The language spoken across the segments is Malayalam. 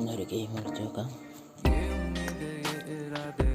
എന്നൊരു ഗെയിം കളിച്ച് നോക്കാം സബ്സ്ക്രൈബ്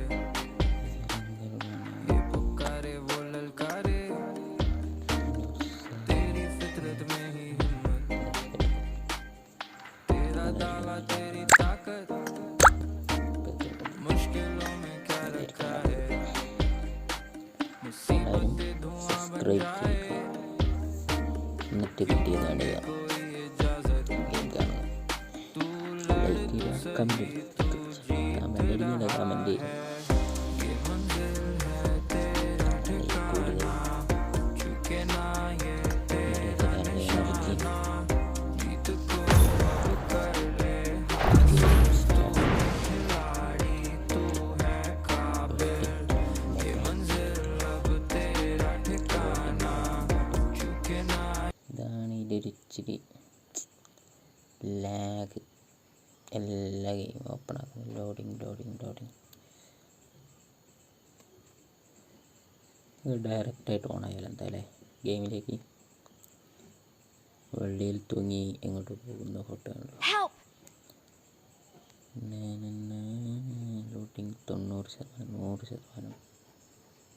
ഇതാണ് ഇതിന്റെ ഒരു ഇച്ചിരി ലാഗ് എല്ലാ ഗെയിം ഓപ്പൺ ആക്കുന്നു ലോഡിങ് ലോഡിങ് ലോഡിങ് ഡയറക്റ്റായിട്ട് ഓൺ ആയാലും എന്താ അല്ലേ ഗെയിമിലേക്ക് വെള്ളിയിൽ തൂങ്ങി എങ്ങോട്ട് പോകുന്ന ഫോട്ടോ കണ്ടോ! ലോഡിങ് തൊണ്ണൂറ് ശതമാനം നൂറ് ശതമാനം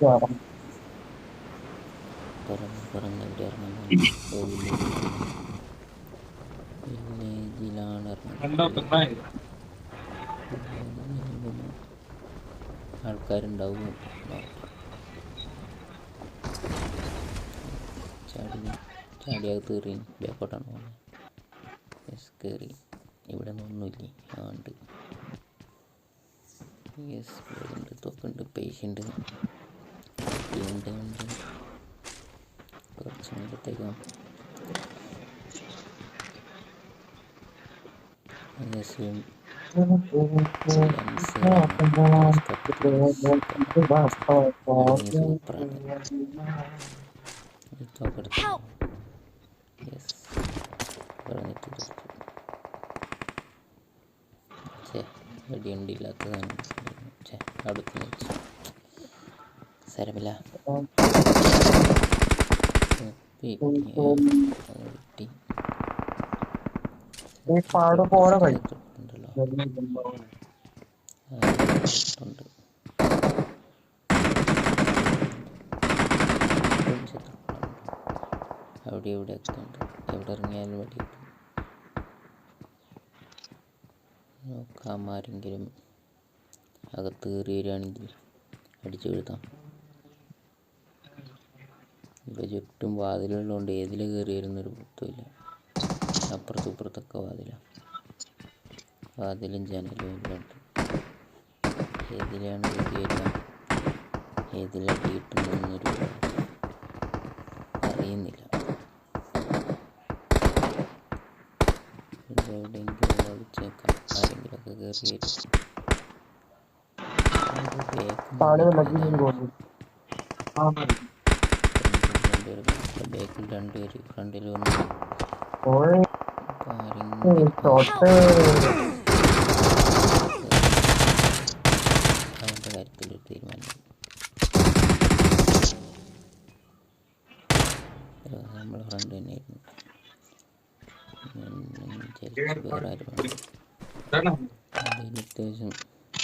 കയറാം. പറന്ന് പറന്ന് എവിടെ വില്ലേജിലാണ് ആൾക്കാരുണ്ടാവും. ചാടി ചാടിയകത്ത് കയറി ബാക്കോട്ടാണ് പോകുന്നത് കയറി ഇവിടെ ഒന്നുമില്ലേ ആ ഉണ്ട് യെസ് ഉണ്ട് തോക്കുണ്ട് പേഷ്യന്റ് ഉണ്ട് ഉണ്ട്. കുറച്ച് നേരത്തേക്കാം തോക്കെടുത്ത്! യെസ് പറഞ്ഞിട്ട് വെടിയുണ്ടില്ലാത്തതാണ് അടുത്ത് സാരമില്ല. അവിടെ ഇവിടെ ഒക്കെ ഉണ്ട്. എവിടെ ഇറങ്ങിയാലും വെടി നോക്കാം ആരെങ്കിലും അകത്ത് കയറി വരികയാണെങ്കിൽ അടിച്ചു വീഴ്ത്താം. ഇപ്പോൾ ചുറ്റും വാതിലുള്ളതുകൊണ്ട് ഏതിൽ കയറി വരുന്നൊരു പുത്തുമില്ല അപ്പുറത്തും ഇപ്പുറത്തൊക്കെ വാതിലാണ് വാതിലും ജനലും എല്ലാം ഉണ്ട്. ഏതിലാണ് കയറി വരിക ഏതിലടി കിട്ടുന്നതെന്നൊരു അറിയുന്നില്ല. എവിടെയെങ്കിലും ഒളിച്ചേക്കാം ആരെങ്കിലുമൊക്കെ കയറി പാട് വെള്ളത്തിൽ പോകുന്നു ആ. ബാക്കിൽ രണ്ടുപേര് ഫ്രണ്ടിൽ അവന്റെ കാര്യത്തിൽ ഒരു തീരുമാനം. നമ്മുടെ ഫ്രണ്ട് തന്നെയായിരുന്നു ഞാൻ വിചാരിച്ചു വേറെ ആരും. അത്യാവശ്യം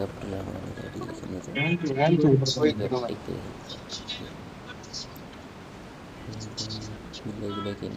up now that he is another and to and to like like in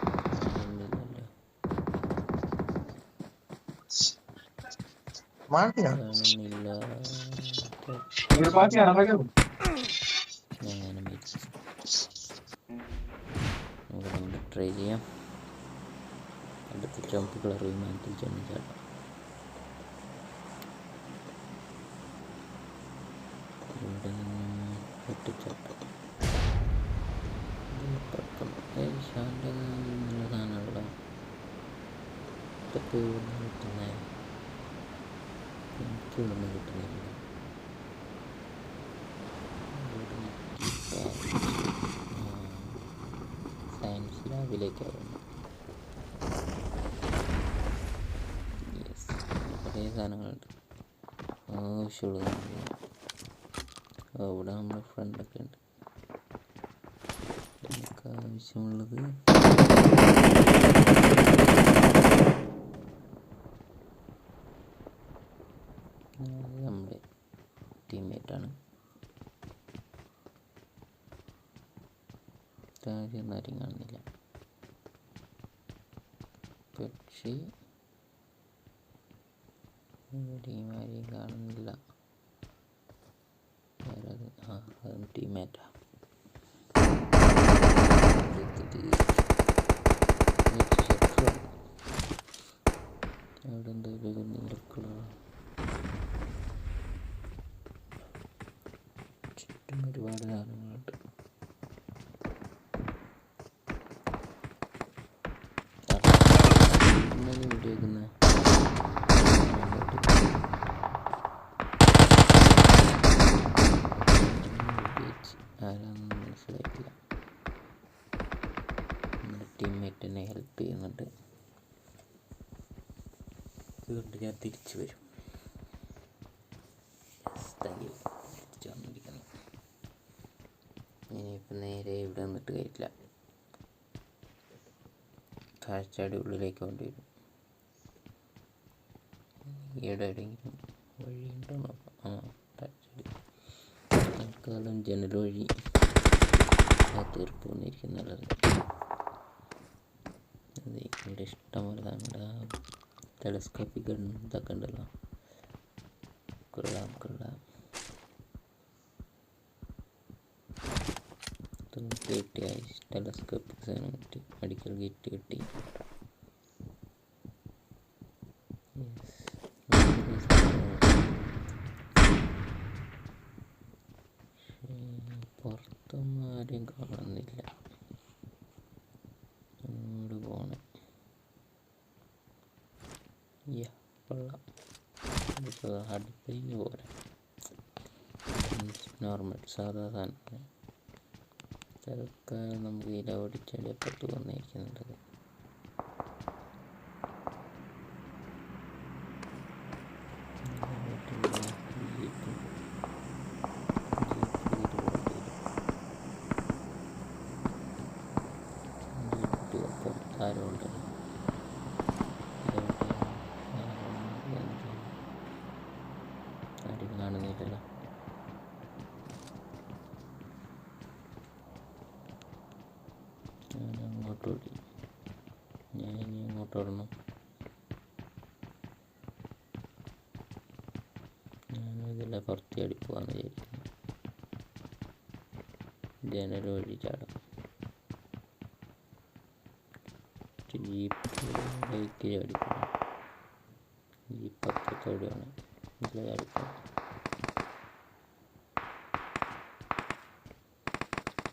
നമുക്ക് ട്രൈ ചെയ്യാം. അടുത്ത ജമ്പ് കളർ വിമാനത്തിൽ ചെന്ന് ചാടാം ഇവിടെ ഒറ്റച്ചാട്ടം ശാന്ത നല്ല സാധനമുള്ള ഇതൊക്കെ കിട്ടുന്നേ എനിക്ക് ഇവിടുന്ന് കിട്ടുന്നില്ല സയൻസ് യെസ് കുറേ സാധനങ്ങളുണ്ട് ആവശ്യമുള്ള അവിടെ നമ്മുടെ ഫ്രണ്ടൊക്കെ ഉണ്ട് നമുക്ക് ആവശ്യമുള്ളത് അത് നമ്മുടെ ടീംമേറ്റാണ് കാര്യം ആരും കാണുന്നില്ല പക്ഷേ ഇവിടെയും ആരെയും കാണുന്നില്ല ആരത് ആ അതും ടീമേറ്റാ അവിടെ എന്തെങ്കിലും ഒരു നീലക്കളർ ചുറ്റും ഒരുപാട് സാധനങ്ങളുണ്ട് ഇന്നലെ വീഡിയോ വെക്കുന്ന ആരാണെന്ന് മനസ്സിലായിട്ടില്ല നമ്മുടെ ടീംമേറ്റ് എന്നെ ഹെൽപ്പ് ചെയ്യുന്നുണ്ട് അതുകൊണ്ട് ഞാൻ തിരിച്ചു വരും താങ്ക് യു തിരിച്ചു വന്നിരിക്കുന്നു ഇനിയിപ്പോൾ നേരെ ഇവിടെ നിന്നിട്ട് കഴിയില്ല താഴ്ചയുടെ ഉള്ളിലേക്ക് കൊണ്ടുവരും. ഈയിടെ വഴിയുണ്ടോ നോക്കാം. ആ തൽക്കാലം ജനൽ വഴി തീർപ്പ് വന്നിരിക്കും നല്ലത് അതെ ഇവിടെ ഇഷ്ടംപോലെ നമ്മുടെ ടെലസ്കോപ്പിക് ഇതൊക്കെ ഉണ്ടല്ലോ. കൊള്ളാം കൊള്ളാം. ഇതൊന്നും കിട്ടിയ ടെലസ്കോപ്പ് സാധനം കിട്ടി. മെഡിക്കൽ കിറ്റ് കിട്ടി. ഉണ്ട് ആരും ഞാൻ ഞാൻ ഇനി ഇങ്ങോട്ട് ഓടണം. ഞാൻ ഇതിലെ പുറത്ത് ചാടി വിചാരിക്കുന്നു. ജനൽ വഴി ചാടാം. ജീപ്പിലേക്ക് ചാടി പോകാം ജീപ്പ് അപ്പുറത്തോടെയാണ് ഇതിലെ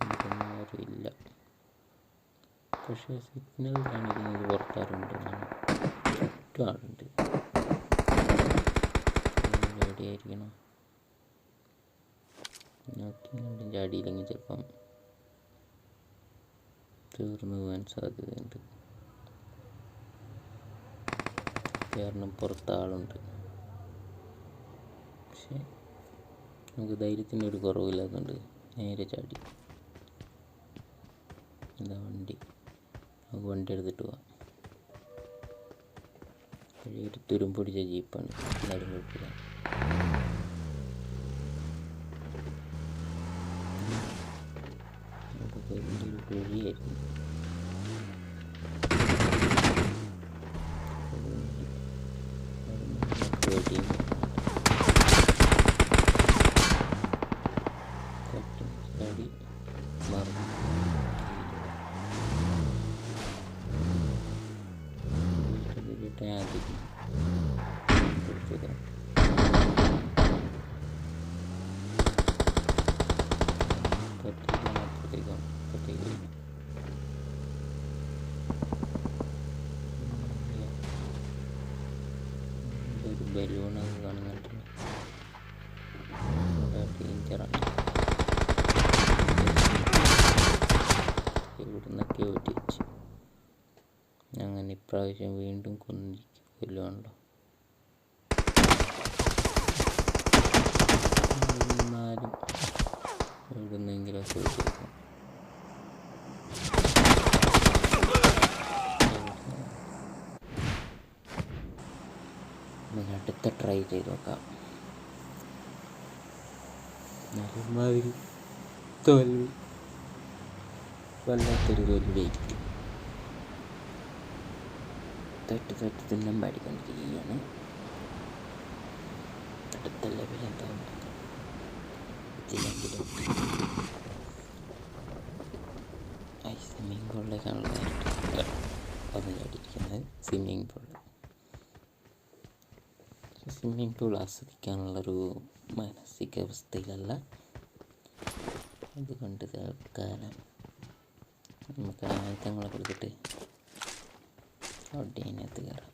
ഇതൊന്നും ഇല്ല പക്ഷേ സിഗ്നൽ കാണിക്കുന്നത് പുറത്താറുണ്ട് ചുറ്റും ആളുണ്ട്. എവിടെയായിരിക്കണം നോക്കിയാലും അടിയില്ലെങ്കിൽ ചിലപ്പം തീർന്നു പോകാൻ സാധ്യതയുണ്ട്. കാരണം പുറത്ത് ആളുണ്ട് പക്ഷേ നമുക്ക് ധൈര്യത്തിന്റെ ഒരു കുറവില്ലാത്തതുകൊണ്ട് നേരെ ചാടി. എന്താ വണ്ടി. നമുക്ക് വണ്ടി എടുത്തിട്ട് പോവാം. ഒരു തുരുമ്പൊടിച്ച ജീപ്പാണ്. എന്നാലും കുഴപ്പമില്ല. വലിയൊരു കുഴിയായിരുന്നു അങ്ങനെ വീണ്ടും കൊന്നിരിക്കുമല്ലോ കൊല്ലുവാണല്ലോ എന്നാലും എവിടുന്നെങ്കിലൊക്കെ ഊറ്റി നമുക്ക് അടുത്ത ട്രൈ ചെയ്ത് നോക്കാം. നല്ലമാതിരി തോൽവി. വല്ലാത്തൊരു തോൽവിയായിരിക്കും. തൊട്ട് തൊട്ട് തിന്നം പാടിക്കൊണ്ടിരിക്കുകയാണ് അടുത്ത ലെവൽ ഇതിലെങ്കിലും ഐ സ്വിമ്മിങ് പൂളിലേക്കാണല്ലോ വന്ന് ചാടിയിരിക്കുന്നത്. സ്വിമ്മിങ് പൂളിൽ സ്വിമ്മിങ് പൂൾ ആസ്വദിക്കാനുള്ളൊരു മാനസികാവസ്ഥയിലല്ല. അതുകൊണ്ട് തൽക്കാലം നമുക്ക് ആയുധങ്ങളൊക്കെ എടുത്തിട്ട് അവിടെ അതിനകത്ത് കയറാം.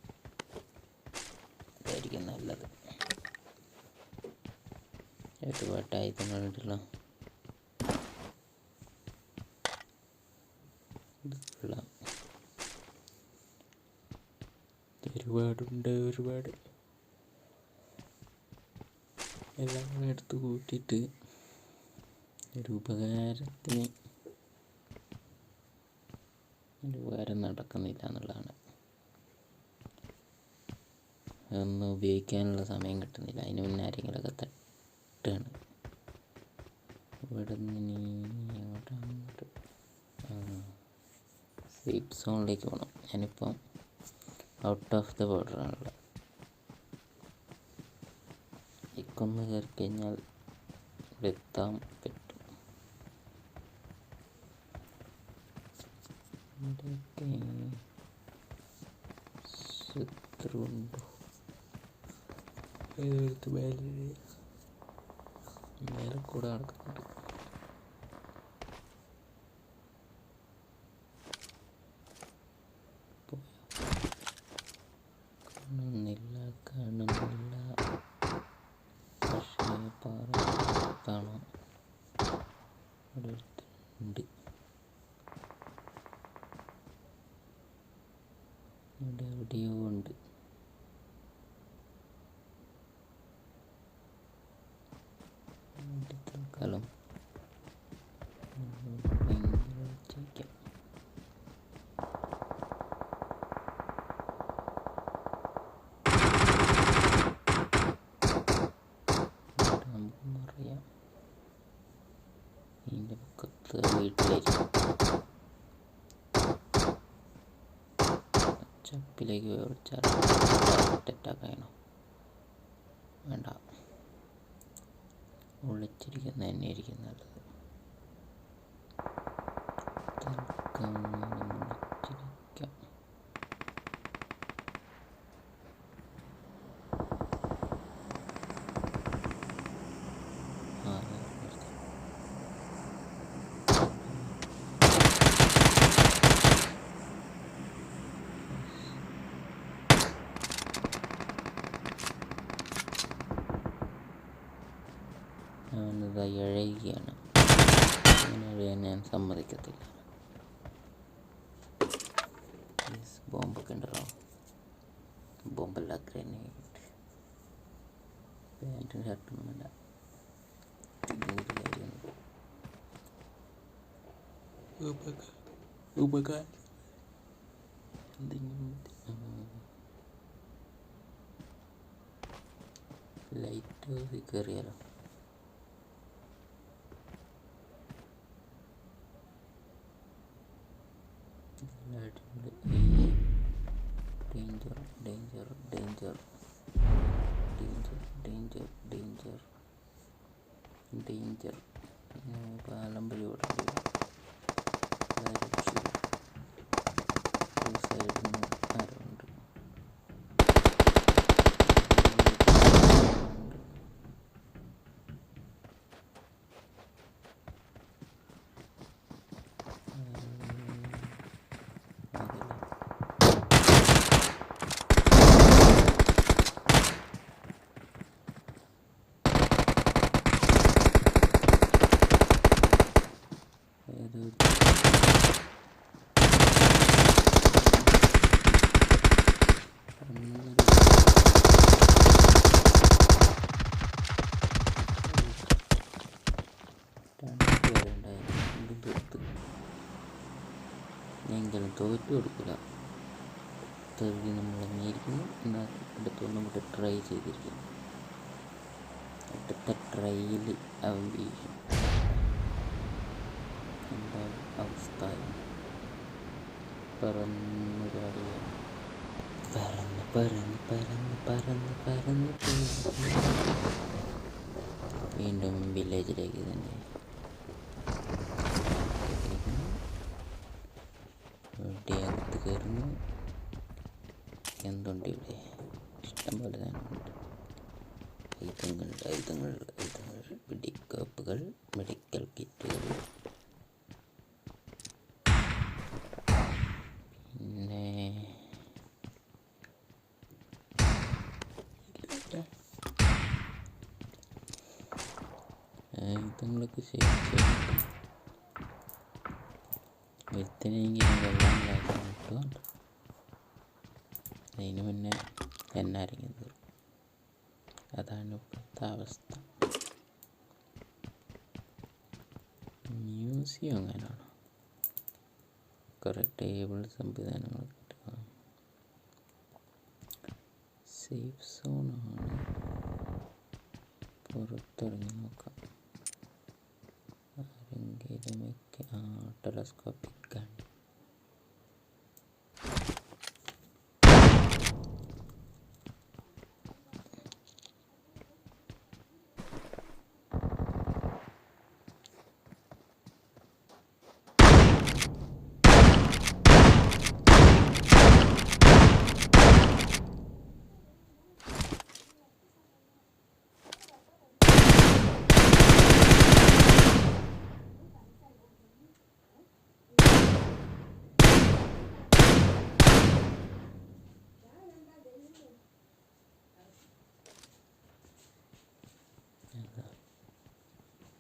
അതായിരിക്കും നല്ലത്. ഇത് കൊള്ളാം. ഒരുപാടുണ്ട് ഒരുപാട്. എല്ലാം എടുത്ത് കൂട്ടിയിട്ട് ഒരു ഉപകാരത്തിന് ഒരു ഉപകാരം നടക്കുന്നില്ല എന്നുള്ളതാണ് ഉപയോഗിക്കാനുള്ള സമയം കിട്ടുന്നില്ല. അതിന് മുന്നേ ആരെങ്കിലുമൊക്കെ തട്ടുകയാണ് ഇവിടെ നിന്ന് ഇനി സേഫ് സോണിലേക്ക് പോകണം ഞാനിപ്പം ഔട്ട് ഓഫ് ദ ബോർഡർ ആണുള്ളത് ഇക്കൊന്ന് കയറി കഴിഞ്ഞാൽ ഇവിടെ എത്താൻ പറ്റും. ശത്രുണ്ടോ? ഏതെടുത്ത് മേലെ മേലെ കൂടെ നടക്കുന്നുണ്ട് പോയോ? കാണുന്നില്ല കാണുന്നില്ല പക്ഷേ പാറ കാണാം അവിടെ ഒരുത്തനുണ്ട് ഇവിടെ എവിടെയോ ഉണ്ട് ഇവിടെ തൽക്കാലം ഭയങ്കര ഒച്ചയ്ക്കാം ഇവിടെ നമുക്ക് മറിയാം ഇതിന്റെ പക്കത്ത് വീട്ടിലായിരിക്കും ചപ്പിലേക്ക് പോയി വിളിച്ചാൽ അറ്റാക്കായണോ വേണ്ട. ഒളിച്ചിരിക്കുന്ന തന്നെ ആയിരിക്കും നല്ലത് തൽക്കാലം ഒളിച്ചിരിക്കാം അവനത് ഇഴയുകയാണ് അങ്ങനെ അഴയാൻ ഞാൻ സമ്മതിക്കത്തില്ല. ബോംബൊക്കെ ഉണ്ടല്ലോ. ബോംബല്ല ഗ്രനേഡ് പാന്റും ഷർട്ടൊന്നും വേണ്ട ഉപകാരം എന്തെങ്കിലും light കയറിയാലോ danger danger danger danger danger danger danger പാലം പരിപാടി സൈഡിൽ നിന്ന് ആരുണ്ട് ഏതോ എങ്കിലും തോറ്റു കൊടുക്കില്ല. തെറി നമ്മൾ അംഗീകരിക്കുന്നു എന്നാൽ അടുത്തൊന്നും കൂടെ ട്രൈ ചെയ്തിരിക്കുന്നു അടുത്ത ട്രൈയിൽ അവൻ വീഴും എന്താ അവസ്ഥ? പറന്നു ചാടുക പറന്ന് പറന്ന് പറന്ന് പറന്ന് പറന്ന്. വീണ്ടും വില്ലേജിലേക്ക് തന്നെ ഇവിടെ അകത്ത് കയറുന്നു എന്തുണ്ട് ഇവിടെ ഇഷ്ടംപോലെ സാധനമുണ്ട് ആയുധങ്ങൾ ആയുധങ്ങൾ ആയുധങ്ങൾ വെടിക്കോപ്പുകൾ മെഡിക്കൽ കിറ്റുകൾ പിന്നെ ആയുധങ്ങളൊക്കെ ശേഖരിച്ചു ഒരുത്തിനെങ്കിലും വെള്ളം കിട്ടുന്നുണ്ട് അതിന് മുന്നേ എന്നാരെങ്കിലും തീർക്കും അതാണ് ഇപ്പോഴത്തെ അവസ്ഥ. മ്യൂസിയം എങ്ങനെയാണോ കുറേ ടേബിൾ സംവിധാനങ്ങളൊക്കെ സേഫ് സോണാണ്. പുറത്തിറങ്ങി നോക്കാം ആരെങ്കിലുമൊക്കെ ആ ടെലസ്കോപ്പിക് ഗൺ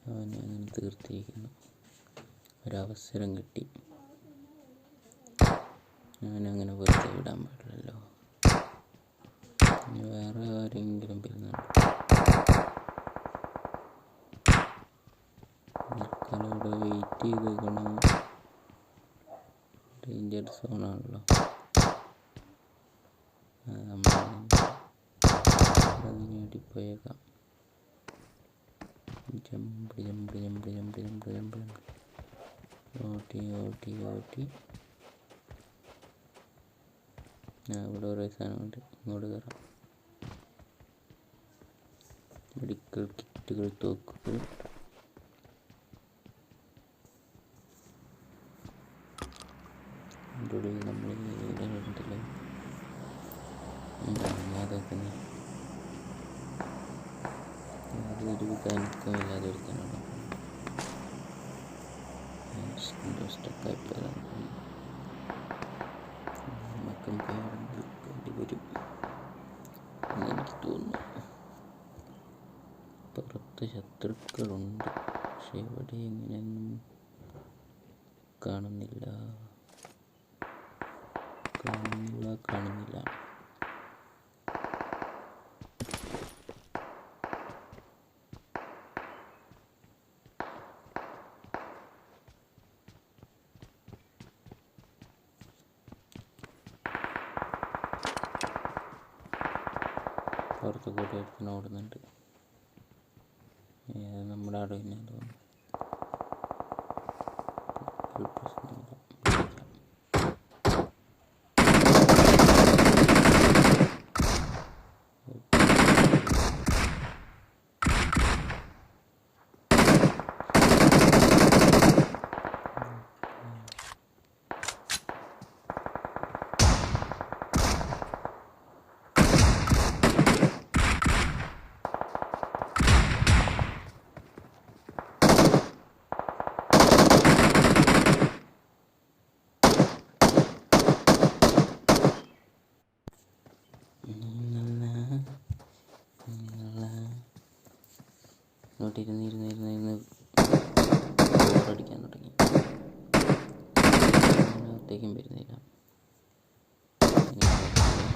അവനെ അങ്ങനെ തീർത്തിരിക്കുന്നു. ഒരവസരം കിട്ടി. ഞാനങ്ങനെ വെറുതെ വിടാൻ പാടില്ലല്ലോ. വേറെ ആരെങ്കിലും തൽക്കാലം ഇവിടെ വെയിറ്റ് ചെയ്തേക്കണം. ഡേഞ്ചർ സോണാണല്ലോ അത് നമ്മൾ അതിനേടി പോയേക്കാം jump jump jump jump jump jump jump ഓട്ടി ഓട്ടി ഓട്ടി ഇവിടെ കുറേ സാധനമുണ്ട് ഇങ്ങോട്ട് കയറാം മെഡിക്കൽ കിറ്റുകൾ തോക്കുകൾ അതിന്റെ ഉള്ളിൽ നമ്മൾ ഉണ്ടല്ലോ എന്താണ് അതൊക്കെ അതൊരു കനക്കമില്ലാതെ ഒരുത്തനാണ്. എനിക്ക് തോന്നുന്നു. പുറത്ത് ശത്രുക്കളുണ്ട് പക്ഷെ ഇവിടെ എങ്ങനെയൊന്നും കാണുന്നില്ല. കാണുന്നില്ല കാണുന്നില്ല പുറത്ത് കൂടി ഒരുത്തൻ ഓടുന്നുണ്ട് ഏത് നമ്മുടെ അവിടെ തന്നെ തോന്നുന്നു ഒരു പ്രശ്നമില്ല പിടിക്കാം. ഇങ്ങോട്ട് ഇരുന്ന് ഇരുന്ന് ഇരുന്ന് ഇരുന്ന് ബോറടിക്കാൻ തുടങ്ങി അതിനകത്തേക്കും വരുന്നില്ല ഇനി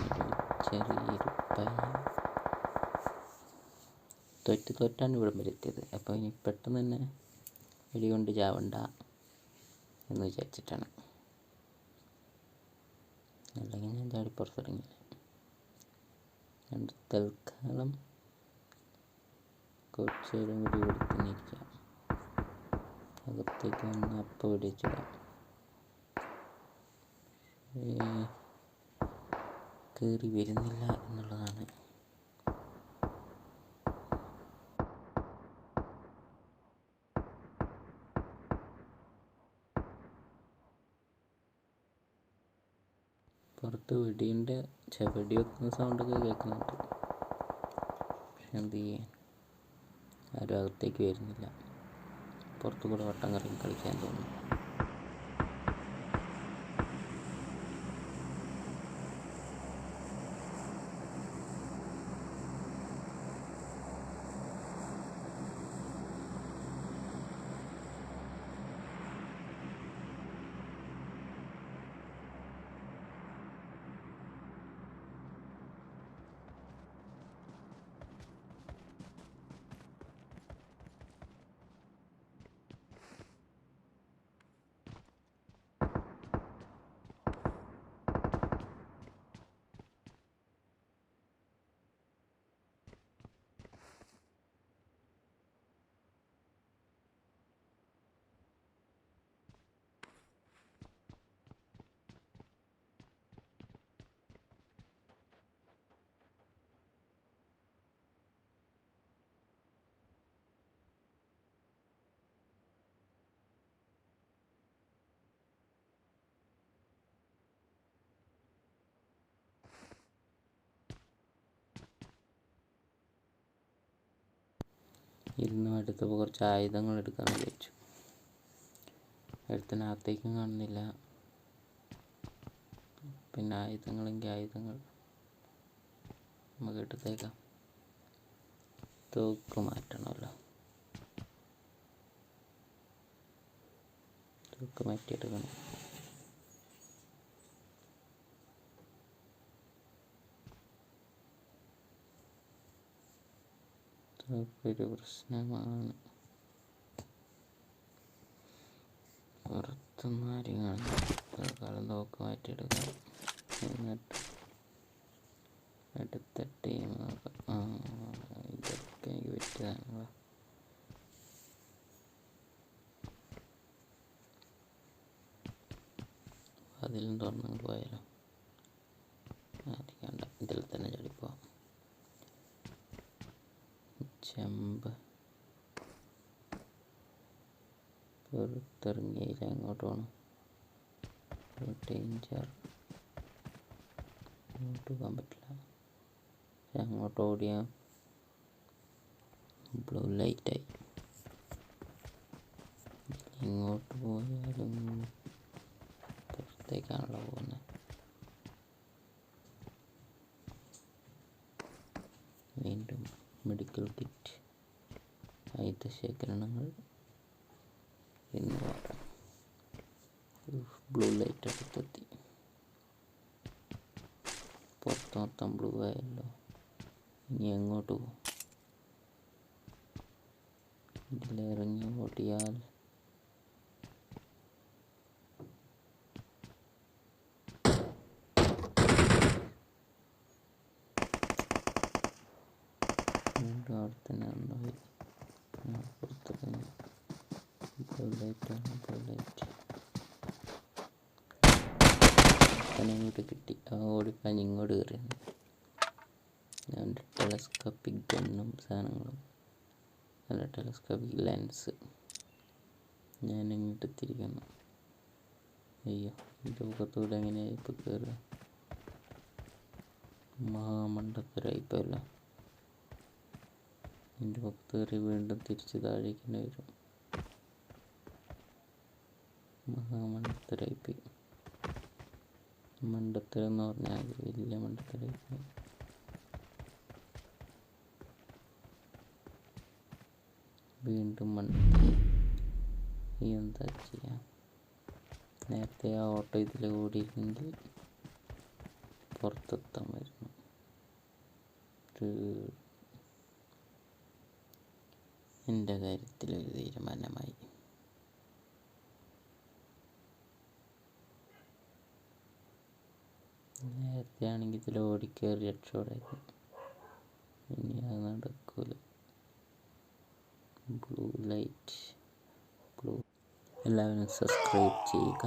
ഒരു ചെറിയൊരു പയ്യൻ തൊറ്റ് തൊറ്റാണ് ഇവിടം വരെ എത്തിയത്. അപ്പോൾ ഇനി പെട്ടെന്ന് തന്നെ വെടികൊണ്ട് ചാവണ്ട എന്ന് വിചാരിച്ചിട്ടാണ്. അല്ലെങ്കിൽ ഞാൻ ചാടി പുറത്തിറങ്ങി. രണ്ട് തൽക്കാലം കുറച്ച് കൂടി ഇവിടെ തന്നെ അകത്തേക്ക് വന്ന് അപ്പം വെടിച്ചിടാം കയറി വരുന്നില്ല എന്നുള്ളതാണ്. പുറത്ത് വെടീന്റെ ഛെ, വെടി വെക്കുന്ന സൗണ്ടൊക്കെ കേൾക്കുന്നുണ്ട്. പക്ഷെ എന്ത് ചെയ്യാൻ? ആരും അകത്തേക്ക് വരുന്നില്ല. പുറത്തു കൂടെ വട്ടം കറങ്ങി കളിക്കാൻ തോന്നുന്നു. ഇരുന്ന് എടുത്തപ്പോൾ കുറച്ച് ആയുധങ്ങൾ എടുക്കാൻ വിചാരിച്ചു. എടുത്തിനകത്തേക്കും കാണുന്നില്ല. പിന്നെ ആയുധങ്ങളെങ്കിൽ ആയുധങ്ങൾ. നമുക്ക് എടുത്തേക്കാം. തോക്ക് മാറ്റണമല്ലോ. തോക്ക് മാറ്റിയെടുക്കണം. തോക്കൊരു പ്രശ്നമാണ്. പുറത്തു ആരും തൽക്കാലം നോക്ക് മാറ്റിയെടുക്കാം. എന്നിട്ട് അടുത്ത ടീം ഇതൊക്കെ എനിക്ക് പറ്റിയതാണല്ലോ അതിലും തുറന്നു പോയാലോ? ഇതിൽ തന്നെ ചടിപ്പോവാം ചെമ്പ്. പുറത്തിറങ്ങിയില്ല അങ്ങോട്ട് പോകണം ഡേഞ്ചർ അങ്ങോട്ട് പോകാൻ പറ്റില്ല. അങ്ങോട്ട് ഓടിയാ ബ്ലൂ ലൈറ്റായി ഇങ്ങോട്ട് പോയാലും പുറത്തേക്കാണല്ലോ പോകുന്നത് വീണ്ടും മെഡിക്കൽ കിറ്റ് സൂര്യകിരണങ്ങൾ എന്നിവ ബ്ലൂ ലൈറ്റ് അടുത്തെത്തി. പുറത്ത് മൊത്തം ബ്ലൂ ആയല്ലോ. ഇനി എങ്ങോട്ട് പോകും ഇതിലിറങ്ങി ഓടിയാൽ വീണ്ടും അവിടെ തന്നെ ഉണ്ടായി പുറത്തിറങ്ങി ബ്ലൂ ലൈറ്റാണ് ബ്ലൂ ലൈറ്റ് തന്നെ ഇങ്ങോട്ട് കിട്ടി ആ ഓടിപ്പാഞ്ഞ് ഇങ്ങോട്ട് കയറിയാണ് ഞാൻ ടെലസ്കോപ്പിക് ഗണ്ണും സാധനങ്ങളും. അല്ല ടെലസ്കോപ്പിക് ലെൻസ്. ഞാൻ ഇങ്ങോട്ട് തിരിക്കുന്നു. അയ്യോ ഇത് മുഖത്തൂടെ എങ്ങനെയായി ഇപ്പോൾ കയറുക മഹാമണ്ടത്തരായിപ്പോയല്ല. എന്റെ മുഖത്ത് കയറി വീണ്ടും തിരിച്ച് താഴേക്ക് തന്നെ വരും. മഹാമണ്ടത്തരായിപ്പോയി. മണ്ടത്തരം എന്ന് പറഞ്ഞാൽ വലിയ മണ്ടത്തരായിപ്പോയി. വീണ്ടും മണ്ടത്തരം ഈ എന്താ ചെയ്യാം? നേരത്തെ ആ ഓട്ടോ ഇതിൽ ഓടിയിരുന്നെങ്കിൽ പുറത്തെത്താമായിരുന്നു എന്റെ കാര്യത്തിൽ ഒരു തീരുമാനമായി. നേരത്തെ ആണെങ്കിൽ ഇതിൽ ഓടിക്കയറി രക്ഷപ്പെടായിരുന്നു. ഇനി അത് നടക്കൂല. ബ്ലൂ ലൈറ്റ് ബ്ലൂ എല്ലാവരും സബ്സ്ക്രൈബ് ചെയ്യുക.